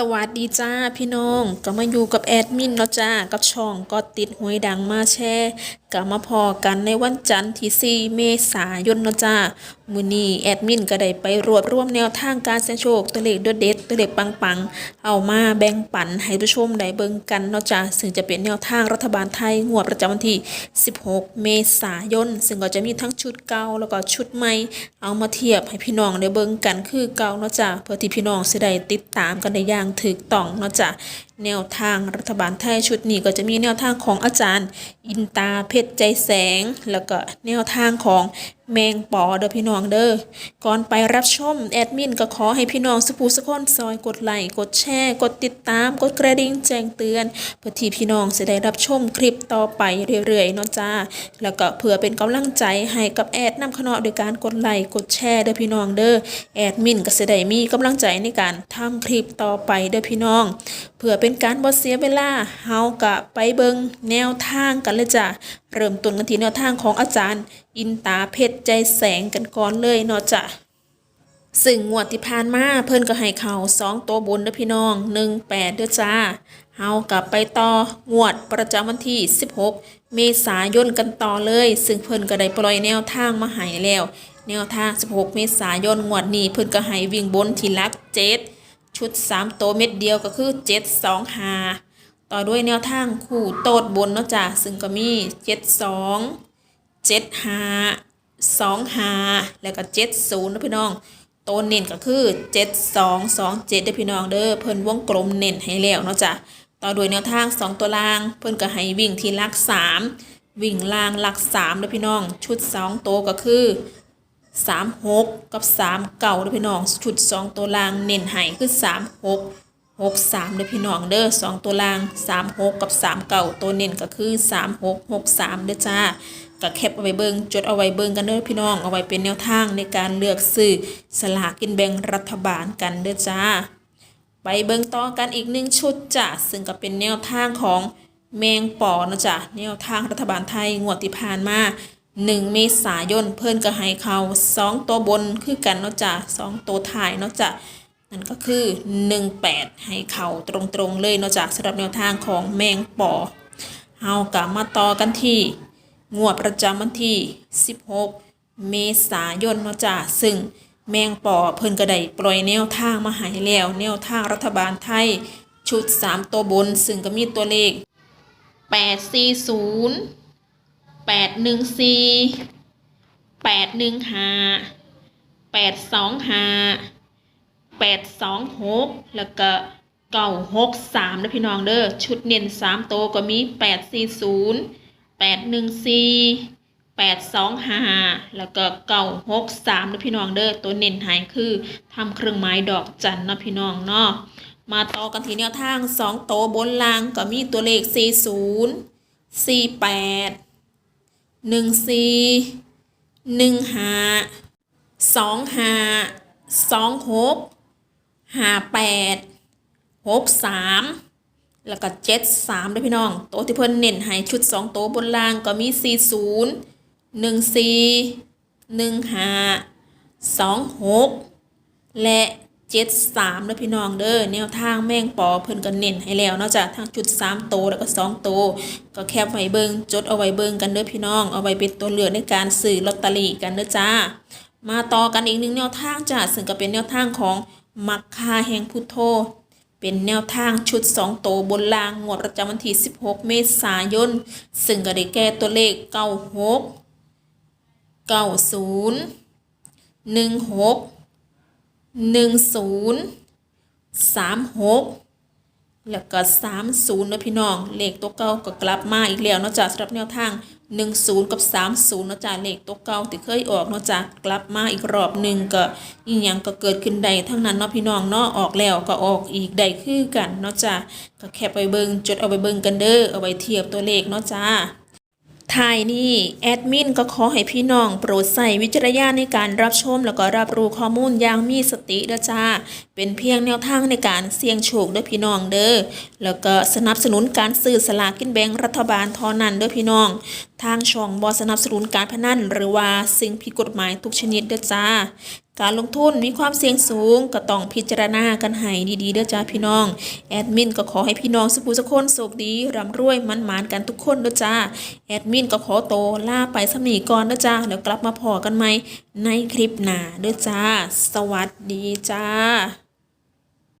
สวัสดีจ้าพี่น้อง ก็มาอยู่กับแอดมินเนาะจ้า กับช่องก็ติดหวยดังมาแชร์ก็มาพอกันในวันจันทร์ที่4เมษายนนาะจ้ามือนี้แอดมินก็ได้ไปรวบรวมแนวทางการเสี่ยงโชคตัวเลขเด็ดตัวเลขปังๆ เอามาแบ่งปันให้ผู้ชมได้เบิ่งกันนาะจ้าซึ่งจะเป็นแนวทางรัฐบาลไทยงวดประจำวันที่ 16 เมษายน ซึ่งก็จะมีทั้งชุดเก่าแล้วก็ชุดใหม่ เอามาเทียบให้พี่น้องได้เบิ่งกันคือเก่านาะจ้ะเพื่อที่พี่น้องสิได้ติดตามกันได้อย่างถูกต้องนาะจ้ะ แนวทางรัฐบาลไทยชุดนี้ก็จะมีแนวทางของอาจารย์ อินตาเพชรใจแสง แล้วก็แนวทางของ แมงปอเด้อพี่น้องเด้อ ก่อนไปรับชมแอดมินก็ขอให้พี่น้องสุภูสุคนซอยกดไลค์กดแชร์กดติดตามกดกระดิ่งแจ้งเตือน เพื่อที่พี่น้องจะได้รับชมคลิปต่อไปเรื่อยๆเนาะจ้า แล้วก็เพื่อเป็นกำลังใจให้กับแอดนำคณะโดยการกดไลค์กดแชร์เด้อพี่น้องเด้อแอดมินก็จะได้มีกำลังใจในการทำคลิปต่อไปเด้อพี่น้องเพื่อเป็นการบ่เสียเวลาเฮากะไปเบิงแนวทางกันเลยจ้ะเริ่มต้นกันที่แนวทางของอาจารย์ อินตาเพชรใจแสงกันก่อนเลยเนาะจ้ะซึ่งงวดที่ผ่านมาเพิ่นก็ให้เข่าสองตัวบนเด้อพี่น้องหนึ่งแปดเด้อจ้าเฮากลับไปต่องวดประจำวันที่ 16 เมษายนกันต่อเลย ซึ่งเพิ่นก็ได้ปล่อยแนวทางมาให้แล้ว แนวทาง 16 เมษายนงวดนี้เพิ่นก็ให้วิ่งบนที่ลักเจ็ดชุด 3 ตัวเม็ดเดียวก็คือ 7 2 5 ต่อด้วยแนวทางคู่โตดบนเนาะจ้ะซึ่งก็มี 72เจ็ดห้าสองห้าแล้วก็เจ็ดศูนย์นะพี่น้องตัวเน้นก็คือเจ็ดสองสองเจ็ดได้อพี่น้องเด้อเพิ่นวงกลมเน้นให้แล้วเนาะจ้ะต่อด้วยแนวทางสองตัวล่าง เพิ่นก็ให้วิ่งที่ลักสามวิ่งล่างลักสามเด้อพี่น้อง ชุดสองตัวก็คือสามหกกับสามเก่าเด้อพี่น้อง ชุดสองตัวล่างเน้นให้คือสามหก หกสามเด้อพี่น้องเด้อสองตัวล่างสามหกกับสามเก่าตัวเน้นก็คือสามหกหกสามเด้อจ้าก็แคปเอาไว้เบิงจดเอาไว้เบิงกันเด้อพี่น้องเอาไว้เป็นแนวทางในการเลือกซื้อสลากกินแบ่งรัฐบาลกันเด้อจ้า ไปเบิงต่อกันอีกหนึ่งชุดจ้ะซึ่งก็เป็นแนวทางของแมงปอนะจ๊ะแนวทางรัฐบาลไทยงวดที่ผ่านมา1 เมษายนเพิ่นก็ให้เขา2 ตัวบนคือกันเนาะจ้ะ2ตัวท้ายเนาะจ้ะ นั่นก็คือ 18 ให้เข่าตรงๆเลยเนอกจากสำหรับแนวทางของแมงปอเฮากลับมาต่อกันที่งวดประจำวันที่ 16 เมษายนเนาะจ้ะซึ่งแมงปอเพิ่นก็ได้ปล่อยแนวทางมาให้แล้ว แนวทางรัฐบาลไทย ชุด 3 ตัวบน ซึ่งก็มีตัวเลข 840 814 815 825 แปดสองหกแล้วก็เก้าหกสามนะพี่น้องเด้อชุดเน้นสามโตวก็มีแปดสี่ศูนย์แปดหนึ่งสี่แปดสองห้าแล้วก็เก้าหกสามนะพี่น้องเด้อตัวเน้นหายคือทำเครื่องหมายดอกจันนะพี่น้องเนาะมาต่อกันทีแนวทางสองโตวบนล่างก็มีตัวเลขสี่ศูนย์สี่แปดหนึ่งสี่หนึ่งห้าสองห้าสองหก ห้าแปดหกสามแล้วก็เจ็ดสามด้วยพี่น้อง โต๊ะที่เพิ่นเน้นให้ชุดสองโต๊ะบนล่างก็มีสี่ศูนย์หนึ่งสี่หนึ่งห้าสองหกและเจ็ดสามด้พี่น้องเด้อแนวทางแม่งปอเพิ่นก็เน้นให้แล้วนอกจากทั้งชุดสามโตวแล้วก็สองโตวก็แคบไว้เบิงจดเอาไว้เบิงกันเด้อพี่น้อง เอาไว้เป็นตัวเลือกในการซื้อลอตเตอรี่กันเด้อจ้า มาต่อกันอีกหนึ่งแนวทางจ้ะซึ่งก็เป็นแนวทางของ มักคาแห่งพุทโธเป็นแนวทางชุด 2 โตบนลางงวดประจำวันที่ 16 เมษายน ซึ่งก็ได้แก้ตัวเลข 96 90 16 10 36แล้วก็ 30นะพี่น้อง เลขตัวเก่าก็กลับมาอีกแล้วนอกจากสำหรับแนวทาง 10กับ30เนาะจาเลขตัวเก่าที่เคยออกเนาะจากกลับมาอีกรอบหนึ่งก็อีหยังก็เกิดขึ้นใดทั้งนั้นเนาะพี่น้องเนาะออกแล้วก็ออกอีกใดคือกันเนาะจ้ะก็แคปไปเบิงจดเอาไปเบิงกันเด้อเอาไปเทียบตัวเลขเนาะจ้า ทายนี้แอดมินก็ขอให้พี่น้องโปรดใส่วิจารณญาณในการรับชม แล้วก็รับรู้ข้อมูลอย่างมีสติเด้อจ้า เป็นเพียงแนวทางในการเสี่ยงโชคเด้อพี่น้องเด้อ แล้วก็สนับสนุนการซื้อสลากกินแบ่งรัฐบาลท่านั้นเด้อพี่น้อง ทางช่องบอสนับสนุนการพนันหรือว่าสิ่งผิดกฎหมายทุกชนิดเด้อจ้า การลงทุนมีความเสี่ยงสูงก็ต้องพิจารณากันให้ดีๆเด้อจ้าพี่น้อง แอดมินก็ขอให้พี่น้องสุขสุคนสุขดีร่ำรวยมั่นหมานกันทุกคนเด้อจ้า แอดมินก็ขอโตล่าไปสมีก่อนเด้อจ้าเดี๋ยวกลับมาพอกันไหมในคลิปหน้าเด้อจ้า สวัสดีจ้า